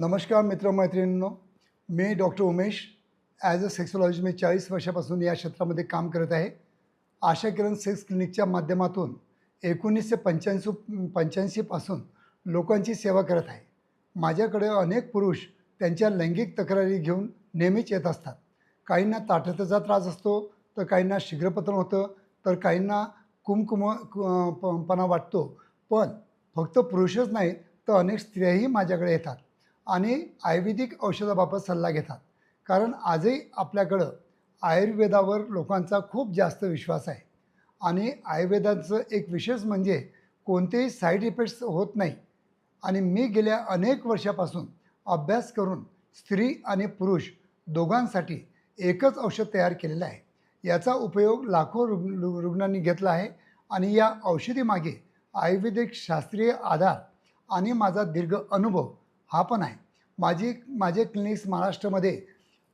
नमस्कार मित्रमैत्रिणींनो मी doctor Umesh. As a sexology मी चाळीस वर्षापासून या क्षेत्रामध्ये काम करत आहे. आशा किरण सेक्स क्लिनिकच्या माध्यमातून एकोणीसशे पंच्याऐंशी पंच्याऐंशीपासून लोकांची सेवा करत आहे. माझ्याकडे अनेक पुरुष त्यांच्या लैंगिक तक्रारी घेऊन नेहमीच येत असतात. काहींना ताठतेचा त्रास असतो तर काहींना शीघ्रपतन होतं तर काहींना कुमकुम कु- प- पणा वाटतो. पण फक्त पुरुषच नाही तर अनेक स्त्रियाही माझ्याकडे येतात. आणि आयुर्वेदिक औषधाबाबत सल्ला घेतात. कारण आजही आपल्याकडं आयुर्वेदावर लोकांचा खूप जास्त विश्वास आहे. आणि आयुर्वेदाचं एक विशेष म्हणजे कोणतेही साईड इफेक्ट्स होत नाही. आणि मी गेल्या अनेक वर्षापासून अभ्यास करून स्त्री आणि पुरुष दोघांसाठी एकच औषध तयार केलेलं आहे. याचा उपयोग लाखो रुग्ण रु- रुग्णांनी घेतला आहे. आणि या औषधीमागे आयुर्वेदिक शास्त्रीय आधार आणि माझा दीर्घ अनुभव हा पण आहे. माझी माझे क्लिनिक्स महाराष्ट्रामध्ये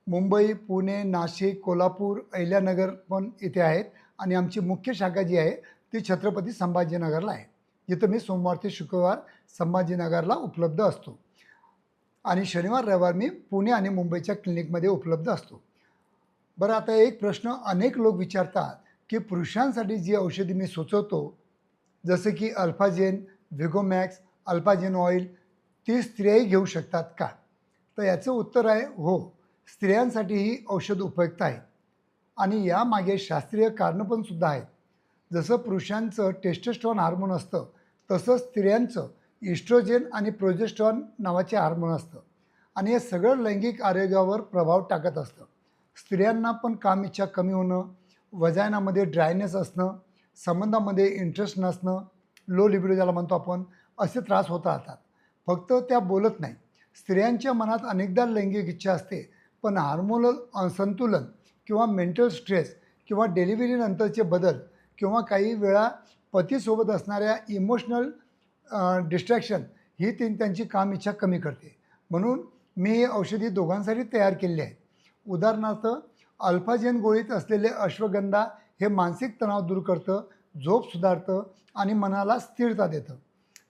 मुंबई पुणे नाशिक कोल्हापूर अहिल्यानगर पण इथे आहेत आणि आमची मुख्य शाखा जी आहे ती छत्रपती संभाजीनगरला आहे. जिथं मी सोमवार ते शुक्रवार संभाजीनगरला उपलब्ध असतो. आणि शनिवार रविवार मी पुणे आणि मुंबईच्या क्लिनिकमध्ये उपलब्ध असतो. बरं आता एक प्रश्न अनेक लोक विचारतात की पुरुषांसाठी जी औषधी मी सुचवतो जसं की अल्फाजेन व्हिगोमॅक्स अल्फाजेन ऑइल ती स्त्रियाही घेऊ शकतात का? तर याचं उत्तर आहे हो स्त्रियांसाठी ही औषध उपयुक्त आहे आणि यामागे शास्त्रीय कारणं पण सुद्धा आहेत. जसं पुरुषांचं टेस्टेस्ट्रॉन हार्मोन असतं तसंच स्त्रियांचं इस्ट्रोजेन आणि प्रोजेस्ट्रॉन नावाचे हार्मोन असतं. आणि हे सगळं लैंगिक आरोग्यावर प्रभाव टाकत असतं. स्त्रियांना पण काम इच्छा कमी होणं वजायनामध्ये ड्रायनेस असणं संबंधामध्ये इंटरेस्ट नसणं लो लिबिडो ज्याला म्हणतो आपण असे त्रास होत राहतात. फक्त त्या बोलत नाही. स्त्रियांच्या मनात अनेकदा लैंगिक इच्छा असते पण हार्मोनल असंतुलन किंवा मेंटल स्ट्रेस किंवा डिलिव्हरीनंतरचे बदल किंवा काही वेळा पतीसोबत असणाऱ्या इमोशनल डिस्ट्रॅक्शन ही ती त्यांची काम इच्छा कमी करते. म्हणून मी हे औषधी दोघांसाठी तयार केलेली आहेत उदाहरणार्थ अल्फाजेन गोळीत असलेले अश्वगंधा हे मानसिक तणाव दूर करतं झोप सुधारतं आणि मनाला स्थिरता देतं.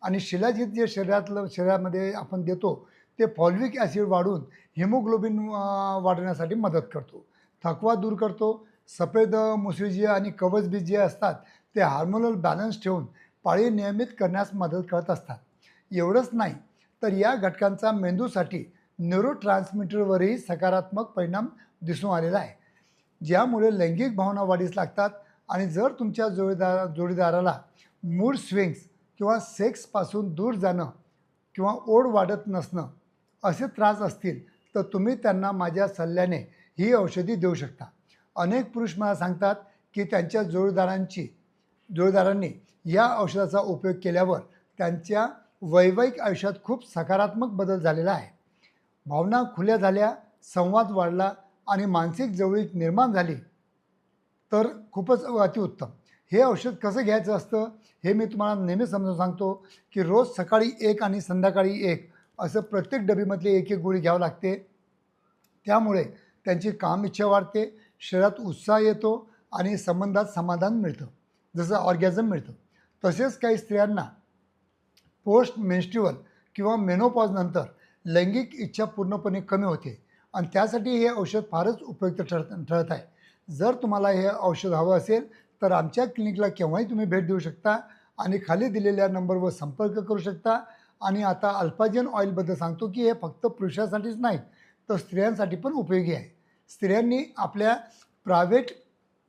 आणि शिलाजीत जे शरीरातलं शरीरामध्ये आपण देतो ते फॉल्विक ॲसिड वाढून हिमोग्लोबिन वाढवण्यासाठी मदत करतो. थकवा दूर करतो सफेद मुसळीजी आणि कवचबीज जे असतात ते हार्मोनल बॅलन्स ठेवून पाळी नियमित करण्यास मदत करत असतात. एवढंच नाही तर या घटकांचा मेंदूसाठी न्यूरो ट्रान्समिटरवरही सकारात्मक परिणाम दिसून आलेला आहे. ज्यामुळे लैंगिक भावना वाढीस लागतात आणि जर तुमच्या जोडीदार जोडीदाराला मूड स्विंग्स किंवा सेक्सपासून दूर जाणं किंवा ओढ वाढत नसणं असे त्रास असतील तर तुम्ही त्यांना माझ्या सल्ल्याने ही औषधी देऊ शकता. अनेक पुरुष मला सांगतात की त्यांच्या जोडीदारांची जोडीदारांनी या औषधाचा उपयोग केल्यावर त्यांच्या वैवाहिक आयुष्यात खूप सकारात्मक बदल झालेला आहे. भावना खुल्या झाल्या संवाद वाढला आणि मानसिक जवळीक निर्माण झाली तर खूपच अतिउत्तम. हे औषध कसं घ्यायचं असतं हे मी तुम्हाला नेहमी समजून सांगतो की रोज सकाळी एक आणि संध्याकाळी एक असं प्रत्येक डबीमधली एक एक गोळी घ्यावं लागते. त्यामुळे त्यांची काम इच्छा वाढते शरीरात उत्साह येतो आणि संबंधात समाधान मिळतं जसं ऑर्गॅझम मिळतं. तसेच काही स्त्रियांना पोस्ट मेन्स्ट्युअल किंवा मेनोपॉजनंतर लैंगिक इच्छा पूर्णपणे कमी होते आणि त्यासाठी हे औषध फारच उपयुक्त ठरत ठरत आहे. जर तुम्हाला हे औषध हवं असेल तर आमच्या क्लिनिकला केव्हाही तुम्ही भेट देऊ शकता आणि खाली दिलेल्या नंबरवर संपर्क करू शकता. आणि आता अल्पाजन ऑइलबद्दल सांगतो की हे फक्त पुरुषासाठीच नाही तर स्त्रियांसाठी पण उपयोगी आहे. स्त्रियांनी आपल्या प्रायव्हेट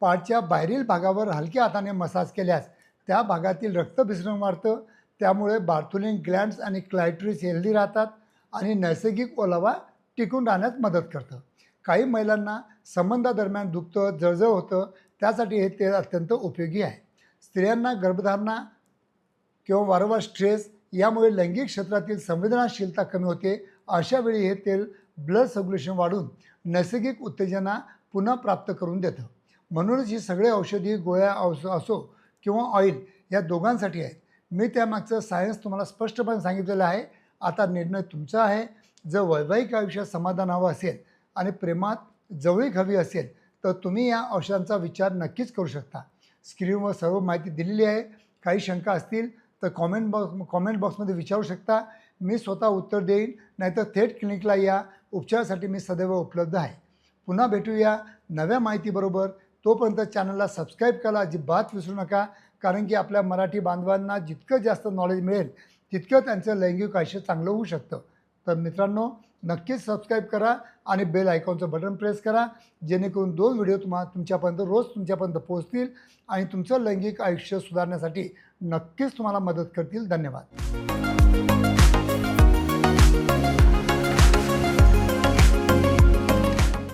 पार्टच्या बाहेरील भागावर हलक्या हाताने मसाज केल्यास त्या भागातील रक्तभिसरण वाढतं. त्यामुळे बार्थुलिन ग्लँड्स आणि क्लायट्रिस हेल्दी राहतात आणि नैसर्गिक ओलावा टिकून राहण्यास मदत करतं. काही महिलांना संबंधादरम्यान दुखतं जळजळ होतं त्यासाठी हे तेल अत्यंत उपयोगी आहे. स्त्रियांना गर्भधारणा किंवा वारंवार स्ट्रेस यामुळे लैंगिक क्षेत्रातील संवेदनाशीलता कमी होते. अशा वेळी हे तेल ब्लड सर्क्युलेशन वाढून नैसर्गिक उत्तेजना पुन्हा प्राप्त करून देतं. म्हणूनच ही सगळे औषधी गोळ्या औष असो किंवा ऑइल या दोघांसाठी आहेत. मी त्यामागचं सायन्स तुम्हाला स्पष्टपणे सांगितलेलं आहे. आता निर्णय तुमचा आहे. जर वैवाहिक आयुष्यात समाधान हवं असेल आणि प्रेमात जवळीक हवी असेल तर तुम्ही या औषधांचा विचार नक्कीच करू शकता. स्क्रीनवर सर्व माहिती दिलेली आहे. काही शंका असतील तर कॉमेंट बॉक्स कॉमेंट बॉक्समध्ये विचारू शकता. मी स्वतः उत्तर देईन. नाहीतर थेट क्लिनिकला या. उपचारासाठी मी सदैव उपलब्ध आहे. पुन्हा भेटूया नव्या माहितीबरोबर. तोपर्यंत चॅनलला सबस्क्राईब करा. अजिबात विसरू नका. कारण की आपल्या मराठी बांधवांना जितकं जास्त नॉलेज मिळेल तितकं त्यांचं लैंगिक आयुष्य चांगलं होऊ शकतं. तर मित्रांनो नक्कीच सबस्क्राईब करा आणि बेल आयकॉनचं बटन प्रेस करा. जेणेकरून दोन व्हिडिओ तुम्हाला तुमच्यापर्यंत रोज तुमच्यापर्यंत पोहोचतील आणि तुमचं लैंगिक आयुष्य सुधारण्यासाठी नक्कीच तुम्हाला मदत करतील. धन्यवाद.